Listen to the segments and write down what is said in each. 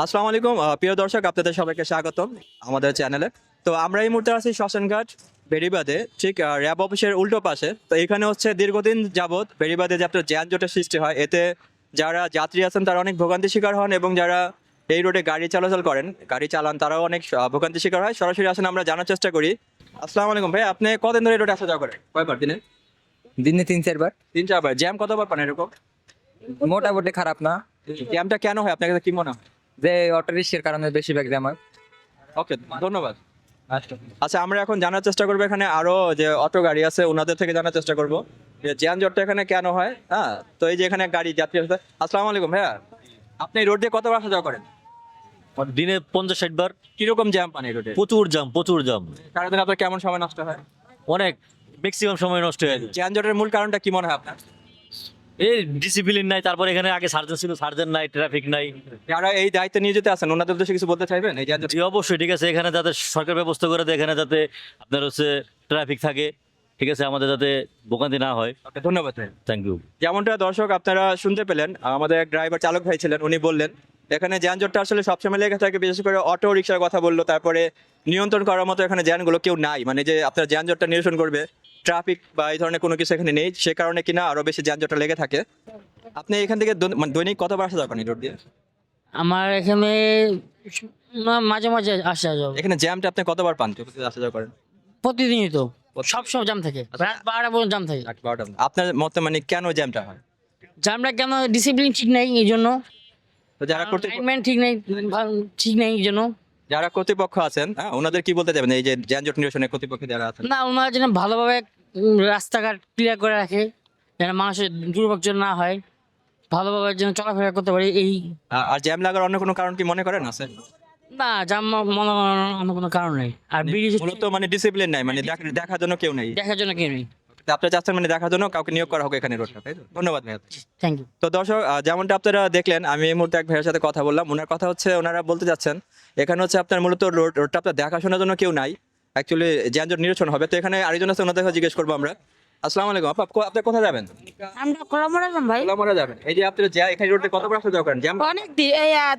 আসসালামু আলাইকুম প্রিয় দর্শক আপনাদের সবাইকে স্বাগতম আমাদের চ্যানেলে। তো আমরা এই মুহূর্তে আছি শ্মশানঘাট বেড়িবাদে ঠিক র্যাব অফিসের উল্টো পাশে। তো এখানে হচ্ছে দীর্ঘদিন যাবৎ বেড়িবাদে যে আপনার যানজটের সৃষ্টি হয় এতে যারা যাত্রী আছেন তারা অনেক ভোগান্তি শিকার হন এবং যারা এই রোডে গাড়ি চলাচল করেন গাড়ি চালান তারাও অনেক ভোগান্তি শিকার হয়। সরাসরি আসেন আমরা জানার চেষ্টা করি। আসসালামু আলাইকুম ভাই আপনি কদিন ধরে এই রোডে আসা যাওয়া করেন? কয়বার দিনে? দিনে তিন চারবার। তিন চারবার। জ্যাম কতবার পান এরকম? মোটামুটি খারাপ না। জ্যামটা কেন হয় আপনার কাছে কি মনে হয়? যে অটো রিক্সের কারণে বেশিরভাগ জ্যাম হয়। ওকে ধন্যবাদ। আচ্ছা আমরা এখন জানার চেষ্টা করব এখানে আরও যে অটো গাড়ি আছে ওনাদের থেকে জানার চেষ্টা করব। যে যানজটটা এখানে কেন হয় হ্যাঁ? তো এই যে এখানে গাড়ি যাত্রী আছে। আসসালামু আলাইকুম ভাইয়া। আপনি রোড দিয়ে কতবার আসা যাওয়া করেন? দিনে পঞ্চাশ ষাট বার। কীরকম জ্যাম পানি রোডে? প্রচুর জাম প্রচুর জাম সারাদিন আপনার কেমন সময় নষ্ট হয়? অনেক ম্যাক্সিমাম সময় নষ্ট হয়ে যায়। যানজটের মূল কারণটা কি মনে হয় আপনার? এই ডিসিপ্লিন নাই তারপর এখানে আগে সার্জন ছিল সার্জন নাই ট্রাফিক নাই। যারা এই দায়িত্বে নিয়ে যেতে আছেন ওনাদের উদ্দেশ্যে কিছু বলতে চাইবেন? এই জি অবশ্যই ঠিক আছে। এখানে যাতে সরকার ব্যবস্থা করে দেয় এখানে যাতে আপনার হচ্ছে ট্রাফিক থাকে ঠিক আছে আমাদের যাতে ভোগান্তি না হয়। ওকে, ধন্যবাদ থ্যাংক ইউ যেমনটা দর্শক আপনারা শুনতে পেলেন আমাদের এক ড্রাইভার চালক ভাই ছিলেন উনি বললেন এখানে যানজটটা আসলে সবসময় লেগে থাকে বিশেষ করে অটো রিক্সার কথা বলল তারপরে নিয়ন্ত্রণ করার মতো এখানে যানগুলো কেউ নাই। মানে যে আপনার যানজটটা নিরসন করবে ট্রাফিক বা এই ধরনের কোনো কিছু এখানে নেই সে কারণে কিনা আরও বেশি যানজটটা লেগে থাকে। আপনি এখান থেকে দৈন- মানে দৈনিক কতবার আসা যাবেন এই রোড দিয়ে? আমার এখানে মাঝে মাঝে আসা যাবে এখানে জ্যামটা আপনি কতবার পান? যদি আসা যাওয়া করেন? প্রতিদিনই তো। সব সব জাম থাকে। রাত বারোটা পর্যন্ত জাম থাকে। বারোটা। আপনার মতে মানে কেন জ্যামটা হয়? জামটা কেন ডিসিপ্লিন ঠিক নেই এই জন্য। তো যারা করতে ঠিক নেই ঠিক নেই এই জন্য। যারা কর্তৃপক্ষ আছেন হ্যাঁ ওনাদের কি বলতে যাবেন এই যে যানজট নিরসনের কর্তৃপক্ষ যারা আছেন। না ওনারা যেন ভালোভাবে রাস্তাঘাট ক্লিয়ার করে রাখে যেন মানুষের দুর্ভোগ যেন না হয় ভালোভাবে যেন চলাফেরা করতে পারি এই আর- জ্যাম লাগার অন্য কোনো কারণ কি মনে করেন আছে? না জ্যাম মনে অন্য কোনো কারণ নেই। আর মূলত মানে ডিসিপ্লিন নাই মানে দেখার জন্য কেউ নেই। দেখার জন্য কেউ নেই। আপনারা চাচ্ছেন মানে দেখার জন্য? কাউকে নিয়োগ করা হোক এখানে রোডটা তাই তো? ধন্যবাদ ভাইয়া। থ্যাংক ইউ তো দর্শক আহ, যেমনটা আপনারা দেখলেন আমি এই মুহূর্তে এক ভাইয়ের সাথে কথা বললাম। ওনার কথা হচ্ছে ওনারা বলতে যাচ্ছেন এখানে হচ্ছে আপনার মূলত রোড রোডটা আপনার দেখাশোনার জন্য কেউ নাই। অ্যাকচুয়ালি যানজট নিরসন হবে। তো এখানে আরেকজন আছে ওনাদের জিজ্ঞেস করব আমরা। আসসালামু আলাইকুম। আপা আপনি কোথায় যাবেন? আমরা কলামরালাম ভাই। কোলামরা যাবেন। এই যে আপনি যা এখানে রোডে কত বড় আসা যাওয়া করেন? জ্যাম অনেক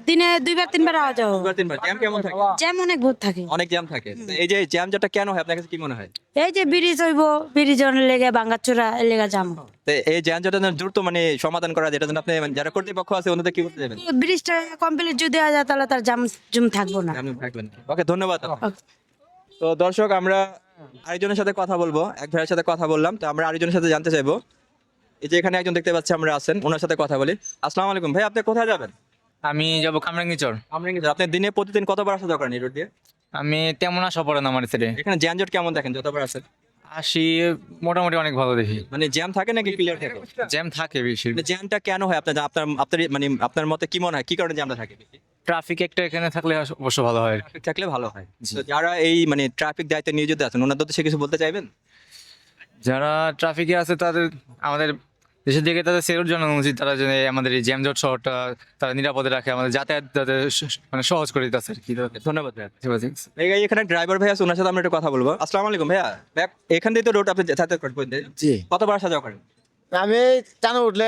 দিনে দুইবার তিনবার আওয়া দুবার তিনবার। জ্যাম কেমন থাকে? জ্যাম অনেক ভোট থাকে। অনেক জ্যাম থাকে। এই যে জ্যাম যেটা কেন হয় আপনার কাছে কি মনে হয়? এই যে ব্রিজ হইব ব্রিজ লেগে বাঙ্গাচোরা লেগে যাম। তো এই জ্যাম যেটা দ্রুত মানে সমাধান করা যেটা জন্য আপনি মানে যারা কর্তৃপক্ষ আছে ওনাদের কি করতে ব্রিজটা কমপ্লিট যদি হয়ে যায় তাহলে তার জাম জুম থাকব না। থাকবেন ওকে ধন্যবাদ তো দর্শক আমরা আরেকজনের সাথে কথা বলব। এক ভাইয়ের সাথে কথা বললাম তো আমরা আরেকজনের সাথে জানতে চাইব। এই যে এখানে একজন দেখতে পাচ্ছি আমরা আছেন ওনার সাথে কথা বলি। আসসালামু আলাইকুম। ভাই আপনি কোথায় যাবেন? আমি যাব কামরাঙ্গি চর আমরা আপনি দিনে প্রতিদিন কতবার আসা দরকার এই রোড দিয়ে? আমি তেমন আশা পড়ে না আমার ছেলে। এখানে যানজট কেমন দেখেন যতবার আসেন? আসি মোটামুটি অনেক ভালো দেখি। মানে জ্যাম থাকে নাকি ক্লিয়ার থাকে? জ্যাম থাকে বেশি। মানে জ্যামটা কেন হয় আপনার আপনার আপনার মানে আপনার মতে কি মনে হয়? কি কারণে জ্যামটা থাকে বেশি? ট্রাফিক একটা এখানে থাকলে অবশ্য ভালো হয় ট্রাফিক থাকলে ভালো হয়। যারা এই মানে ট্রাফিক দায়িত্বে নিয়োজিত আছেন ওনাদের তো সে কিছু বলতে চাইবেন? যারা ট্রাফিকে আছে তাদের আমাদের দেশের দিকে তাদের সেরুট জানানো উচিত তারা যেন আমাদের এই জ্যামজট শহরটা তারা নিরাপদে রাখে আমাদের যাতায়াত তাদের মানে সহজ করে দিতেছে আর কি। ধন্যবাদ এই এখানে ড্রাইভার ভাই আছে ওনার সাথে আমরা একটু কথা বলব। আসসালামু আলাইকুম ভাইয়া। ভাইয়া, এখান দিয়ে তো রোড আপনি যাতায়াত করবেন জি। কতবার সাজা করেন? আমি টানো উঠলে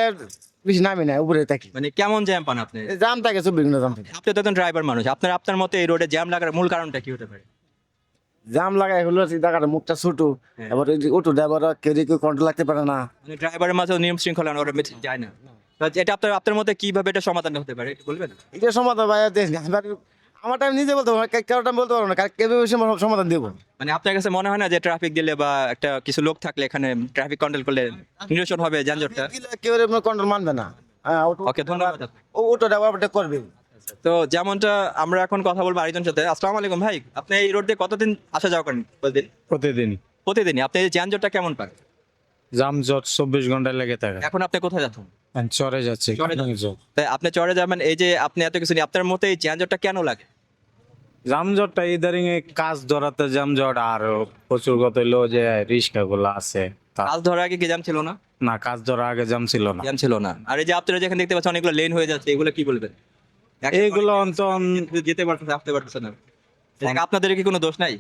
বেশি নামি না উপরে থাকি। মানে কেমন জ্যাম পান আপনি? জ্যাম থাকে চব্বিশ ঘণ্টা জ্যাম থাকে। আপনি তো একজন ড্রাইভার মানুষ আপনার আপনার মতে এই রোডে জ্যাম লাগার মূল কারণটা কি হতে পারে? জাম লাগাই হলো জায়গাটা মুখটা ছোট হ্যাঁ। এবার অটো ড্রাইভার কেউ কেউ কন্ট্রোল লাগতে পারে না। মানে ড্রাইভারের মাঝে নিয়ম শৃঙ্খলা ওরা যায় না। এটা আপনার আপনার মতে কীভাবে এটা সমাধান হতে পারে একটু বলবেন? এটা সমাধান ভাই আমার টাইম নিজে বলতে পারব কারও টাইম বলতে পারব না কেউ সমাধান দেবো? মানে আপনার কাছে মনে হয় না যে ট্রাফিক দিলে বা একটা কিছু লোক থাকলে এখানে ট্রাফিক কন্ট্রোল করলে নিরসন হবে যানজটটা? কেউ কন্ট্রোল মানবে না। হ্যাঁ ওকে ধন্যবাদ। আপনাকে। ও করবে। তো যেমনটা আমরা এখন কথা বলব আরেকজনের সাথে আসসালামু আলাইকুম ভাই আপনি এই রোড দিয়ে কতদিন আসা যাওয়া করেন প্রতিদিন প্রতিদিন। প্রতিদিনই আপনি এই যানজটটা কেমন পান? জামজট চব্বিশ ঘণ্টা লেগে থাকে। এখন আপনি কোথায় যাচ্ছেন? চরে যাচ্ছি চরে চর। তাই আপনি চড়ে যাবেন এই যে আপনি এত কিছু নিয়ে আপনার মতে এই যানজটটা কেন লাগে? জামজটটা ইদারিং এ কাজ ধরাতে জামজট আর প্রচুর কত হইল যে রিক্সা গুলো আছে তা- কাজ ধরার আগে কি জ্যাম ছিল না? না কাজ ধরা আগে জাম ছিল না। জ্যাম ছিল না। আর এই যে আপনারা যেখানে দেখতে পাচ্ছেন অনেকগুলো লেন হয়ে যাচ্ছে এগুলো কি বলবেন? এইগুলো অন্তন যেতে পারতেছে আসতে পারতেছে না। আপনাদের কি কোনো দোষ নাই?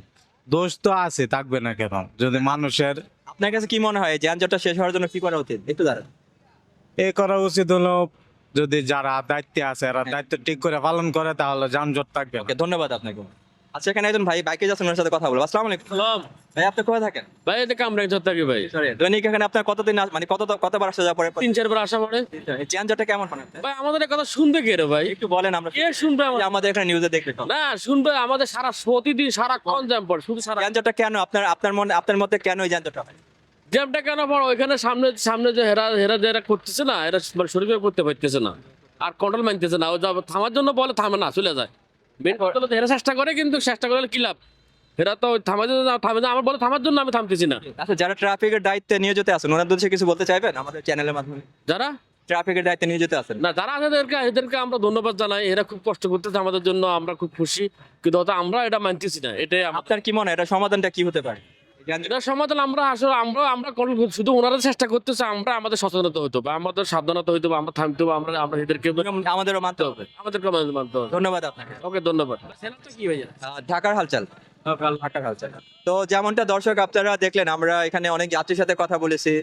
দোষ তো আছে থাকবে না কেন? যদি মানুষের আপনার কাছে কি মনে হয় যানজটটা শেষ হওয়ার জন্য কি করা উচিত? একটু দাঁড়ান। এ করা উচিত হলো যদি যারা দায়িত্বে আছে এরা দায়িত্ব ঠিক করে পালন করে তাহলে যানজট থাকবে ওকে ধন্যবাদ আপনাকে। আচ্ছা এখানে একজন ভাই বাইকে যাচ্ছেন ওনার সাথে কথা বলব। আসসালামু আলাইকুম। ভাই আপনি কোথায় থাকেন? ভাই এটা কামরাং থাকি ভাই। সরি দৈনিক এখানে আপনার কতদিন আস- মানে কত কতবার আসা যাওয়া পরে তিন চার চারবার আসা পড়ে। এই যানজটটা কেমন হয়? আপনার? ভাই আমাদের কথা শুনবে কে রে ভাই? একটু বলেন আমরা কে শুনবে আমাদের? এখানে নিউজে দেখবে তো। না শুনবে আমাদের সারা প্রতিদিন সারা কন পড়ে শুধু সারা যানজটটা কেন? আপনার আপনার মনে আপনার মতে কেন এই যানজটটা হয়? জ্যামটা কেন পড়ে? ওইখানে সামনে সামনে যে হেরা হেরা যারা করতেছে না এরা মানে শরীরে করতে পারতেছে না। আর কন্ট্রোল মানতেছে না। ও যা থামার জন্য বলে থামে না চলে যায়। মেন কথা হেরা চেষ্টা করে কিন্তু চেষ্টা করলে কি লাভ? হেরা তো থামার জন্য থামে না। আমার বলে থামার জন্য আমি থামতেছি না। আচ্ছা যারা ট্রাফিকের দায়িত্বে নিয়োজিত আছেন ওনার উদ্দেশ্যে কিছু বলতে চাইবেন আমাদের চ্যানেলের মাধ্যমে? যারা? ট্রাফিকের দায়িত্বে নিয়োজিত আছেন। না যারা আছে এদেরকে এদেরকে আমরা ধন্যবাদ জানাই। এরা খুব কষ্ট করতেছে আমাদের জন্য আমরা খুব খুশি। কিন্তু আমরা এটা মানতেছি না। এটাই আপনার কি মনে হয় এটা সমাধানটা কি হতে পারে? এই সমাধান আমরা আসলে আমরা আমরা শুধু ওনারা চেষ্টা করতেছে আমরা আমাদের সচেতনতা হইতে হবে আমাদের সাবধানতা হইতে হবে আমরা থামতে হবে আমরা আমরা এদেরকে আমাদেরও মানতে হবে। আমাদেরকে মানতে মানতে হবে। ধন্যবাদ আপনাকে। ওকে ধন্যবাদ। কি ভাইয়া ঢাকার হালচাল। ঢাকার হালচাল। তো যেমনটা দর্শক আপনারা দেখলেন আমরা এখানে অনেক যাত্রীর সাথে কথা বলেছি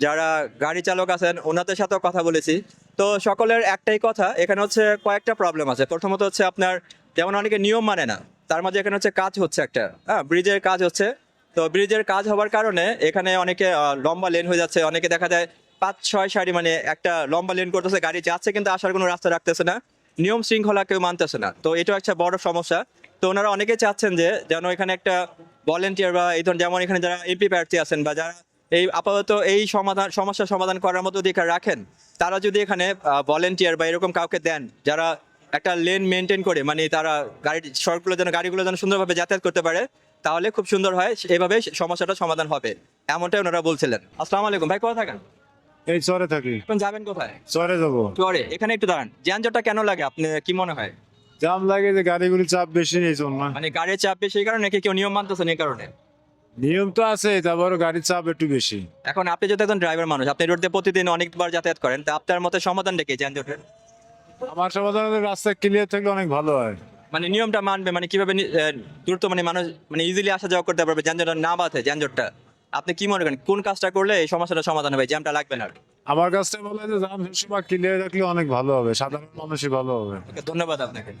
যারা গাড়ি চালক আছেন ওনাদের সাথেও কথা বলেছি। তো সকলের একটাই কথা এখানে হচ্ছে কয়েকটা প্রবলেম আছে। প্রথমত হচ্ছে আপনার যেমন অনেকে নিয়ম মানে না তার মাঝে এখানে হচ্ছে কাজ হচ্ছে একটা হ্যাঁ ব্রিজের কাজ হচ্ছে তো ব্রিজের কাজ হওয়ার কারণে এখানে অনেকে লম্বা লেন হয়ে যাচ্ছে। অনেকে দেখা যায় পাঁচ, ছয় সারি মানে একটা লম্বা লেন করতেছে, গাড়ি যাচ্ছে কিন্তু আসার কোনো রাস্তা রাখতেছে না। নিয়ম শৃঙ্খলা কেউ মানতেছে না। তো এটাও একটা বড় সমস্যা। তো ওনারা অনেকে চাচ্ছেন যে যেন এখানে একটা ভলেন্টিয়ার বা এই ধরনের, যেমন এখানে যারা এমপি প্রার্থী আছেন বা যারা এই আপাতত এই সমাধান সমস্যার সমাধান করার মতো অধিকার রাখেন, তারা যদি এখানে ভলেন্টিয়ার বা এরকম কাউকে দেন, যারা একটা লেন মেনটেন করে মানে তারা গাড়ি, সড়কগুলো যেন, গাড়িগুলো যেন সুন্দরভাবে যাতায়াত করতে পারে তাহলে খুব সুন্দর হয় এভাবে সমস্যাটা সমাধান হবে এমনটাই ওনারা বলছিলেন। আসসালামু আলাইকুম ভাই কোথায় থাকেন? এই চরে থাকি। এখন যাবেন কোথায়? চরে যাব। চরে এখানে একটু দাঁড়ান যানজটটা কেন লাগে আপনি কি মনে হয়? জাম লাগে যে গাড়িগুলি চাপ বেশি নেই জন্য। মানে গাড়ির চাপ বেশি এই কারণে নাকি কেউ নিয়ম মানতেছেন এই কারণে? নিয়ম তো আছে তারপর গাড়ির চাপ একটু বেশি। এখন আপনি যদি একজন ড্রাইভার মানুষ আপনি রোডে প্রতিদিন অনেকবার যাতায়াত করেন তা আপনার মতে সমাধান ডেকে যানজটের? আমার সমাধান রাস্তা ক্লিয়ার থাকলে অনেক ভালো হয়। মানে নিয়মটা মানবে মানে কীভাবে দ্রুত মানে মানুষ মানে ইজিলি আসা যাওয়া করতে পারবে যানজট না বাধে যানজটটা। আপনি কি মনে করেন কোন কাজটা করলে এই সমস্যাটা সমাধান হবে? জ্যামটা লাগবে না আমার কাছটা বলে যে জাম সবসময় ক্লিয়ার রাখলে অনেক ভালো হবে সাধারণ মানুষই ভালো হবে। ওকে, ধন্যবাদ আপনাকে।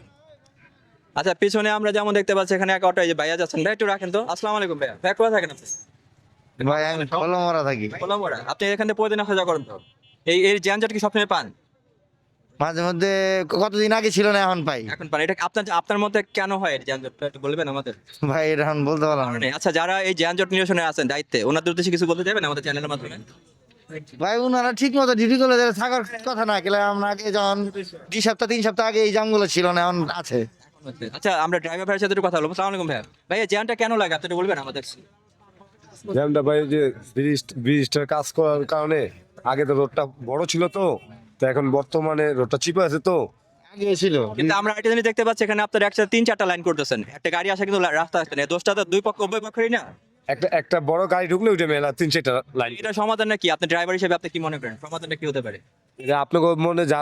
আচ্ছা পিছনে আমরা যেমন দেখতে পাচ্ছি এখানে এক অটো এই যে ভাইয়া যাচ্ছেন ভাই একটু রাখেন তো। আসসালামু আলাইকুম ভাইয়া। ভাই কোথায় থাকেন আপনি? ভাই আমি কলমরা থাকি। কলমোড়া আপনি এখানে প্রতিদিন আসা যাওয়া করেন তো। এই এই যানজট কি সবসময় পান? মাঝে মধ্যে কতদিন আগে ছিল না এখন পাই। এখন পান। এটা আপনার আপনার মতে কেন হয় এই যানজটটা একটু বলবেন আমাদের? ভাই এটা এখন বলতে পারলাম না। মানে আচ্ছা যারা এই যানজট নিরসনে আছেন দায়িত্বে ওনাদের উদ্দেশ্যে কিছু বলতে চাইবেন আমাদের চ্যানেলের মাধ্যমে? ভাই ওনারা ঠিক মতো ডিউটি করলে থাকার কথা না গেলে আমরা আগে যখন দুই সপ্তাহ তিন সপ্তাহ আগে এই জামগুলো ছিল না এখন আছে। আচ্ছা আমরা ড্রাইভার ভাইয়ের সাথে একটু কথা বলব। সালাম আলাইকুম ভাইয়া। ভাইয়া জ্যামটা কেন লাগে? আপনি বলবেন আমাদের। জ্যামটা ভাই যে ব্রিজ ব্রিজটার কাজ করার কারণে আগে তো রোডটা বড় ছিল তো। তো এখন বর্তমানে রোডটা চিপে আছে তো? আগে ছিল। কিন্তু আমরা দেখতে পাচ্ছি এখানে আপনার একসাথে তিন চারটা লাইন করতেছেন। একটা গাড়ি আসে কিন্তু রাস্তা আসছে না। দোষটা তো দুই পক্ষ উভয় পক্ষেরই না? একটা একটা বড় গাড়ি ঢুকলে ওইটা মেলা তিন চারটা লাইন এটা সমাধানটা কি আপনি ড্রাইভার হিসেবে আপনি কি মনে করেন? সমাধানটা কি হতে পারে? এটা আপনাকে মনে যা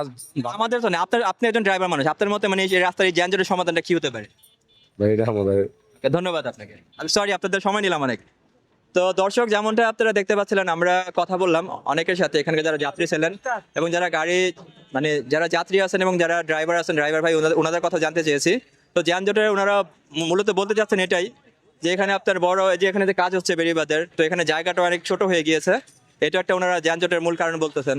আমাদের তো না আপনার আপনি একজন ড্রাইভার মানুষ। আপনার মতে মানে এই রাস্তার এই যানজটের সমাধানটা কি হতে পারে? ভাই এটা আমাদের ধন্যবাদ আপনাকে। আমি সরি আপনাদের সময় নিলাম অনেক। তো দর্শক, যেমনটা আপনারা দেখতে পাচ্ছিলেন, আমরা কথা বললাম অনেকের সাথে। এখানকার যারা যাত্রী ছিলেন এবং যারা গাড়ি মানে যারা যাত্রী আছেন এবং যারা ড্রাইভার আছেন ড্রাইভার ভাই, ওনাদের কথা জানতে চেয়েছি। তো যানজটের ওনারা মূলত বলতে চাচ্ছেন এটাই যে, এখানে আপনার বড় যে এখানে যে কাজ হচ্ছে বেরিবাদের তো এখানে জায়গাটা অনেক ছোট হয়ে গিয়েছে। এটা একটা ওনারা যানজটের মূল কারণ বলতেছেন।